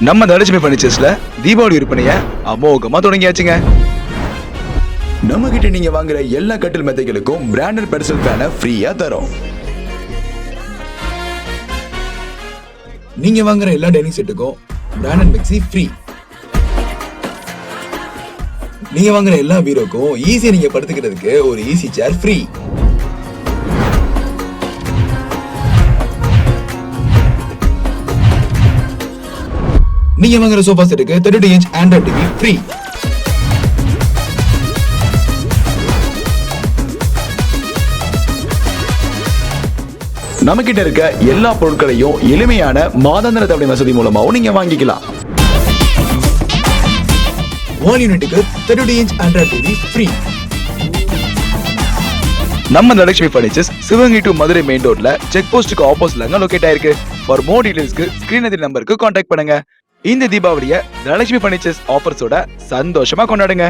நம்ம தனலட்சுமி பர்னிச்சர்ஸ்ல தீபாவளி விற்பனைய அமோகமா தொடங்கியாச்சுங்க. நம்ம கிட்ட நீங்க வாங்குற எல்லா கட்டில் மெத்தைகளுக்கும் பிராண்டட் பெர்சல் ஃபேனை ஃப்ரீயா தரோம். நீங்க வாங்குற எல்லா டைனிங் செட்டுக்கும் பிராண்டட் மிக்ஸி ஃப்ரீ நீங்க வாங்குற எல்லா பீரோக்கும் ஈஸியா நீங்க படுத்துக்கிறதுக்கு ஒரு ஈஸி சேர் ஃப்ரீ நீங்க வாங்குற சோஃபா செட்டுக்கு thirty two inch android TV free நம்ம கிட்ட இருக்க எல்லா பொருட்களையும் எளிமையான மாதாந்திர தவணை வசதி மூலமாவும் நீங்க வாங்கிக்கலாம். ஒன் யூனிட்டுக்கு thirty inch android TV free நம்ம Dhanalakshmi furnitures Sivaganga to Madurai main ரோட்ல செக் போஸ்ட்டுக்கு ஆப்போசிட்லங்க லொகேட் ஆயிருக்கு. ஃபார் மோர் டீடைல்ஸ்க்கு ஸ்கிரீன் நம்பருக்கு காண்டாக்ட் பண்ணுங்க. இந்த தீபாவளியை தனலட்சுமி பர்னிச்சர்ஸ் ஆஃபர்ஸோட சந்தோஷமா கொண்டாடுங்க.